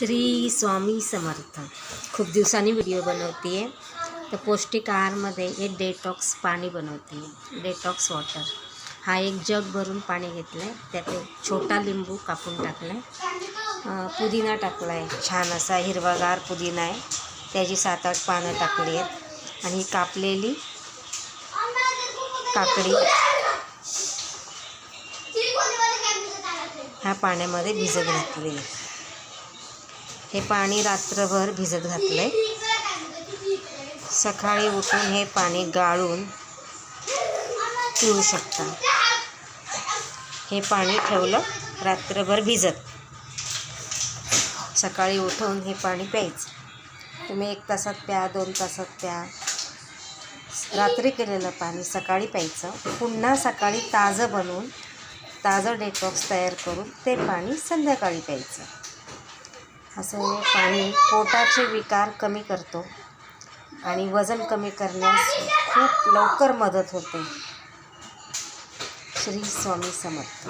श्री स्वामी समर्थ. खूप दिवसांनी व्हिडिओ बनवते आहे तर पौष्टिक आहारमध्ये एक डेटॉक्स पाणी बनवते. डेटॉक्स वॉटर हा एक जग भरून पाणी घेतलं आहे त्यात एक छोटा लिंबू कापून टाकला आहे पुदिना टाकला आहे छान असा हिरवागार पुदिना आहे. त्याची सात आठ पानं टाकली आहेत. आणि कापलेली काकडी ह्या पाण्यामध्ये भिजत घातलेली आहे. हे पाणी रात्रभर भिजत घातलं आहे सकाळी उठून हे पाणी गाळून पिऊ शकता. हे पाणी ठेवलं रात्रभर भिजत. सकाळी उठून हे पाणी प्यायचं. तुम्ही एक तासात प्या दोन तासात प्या. रात्री केलेलं पाणी सकाळी प्यायचं. पुन्हा सकाळी ताजं बनवून ताजं डेटॉक्स तयार करून ते पाणी संध्याकाळी प्यायचं. असं हे पाणी पोटाचे विकार कमी करतो आणि वजन कमी करण्यास खूप लवकर मदत होते. श्री स्वामी समर्थ.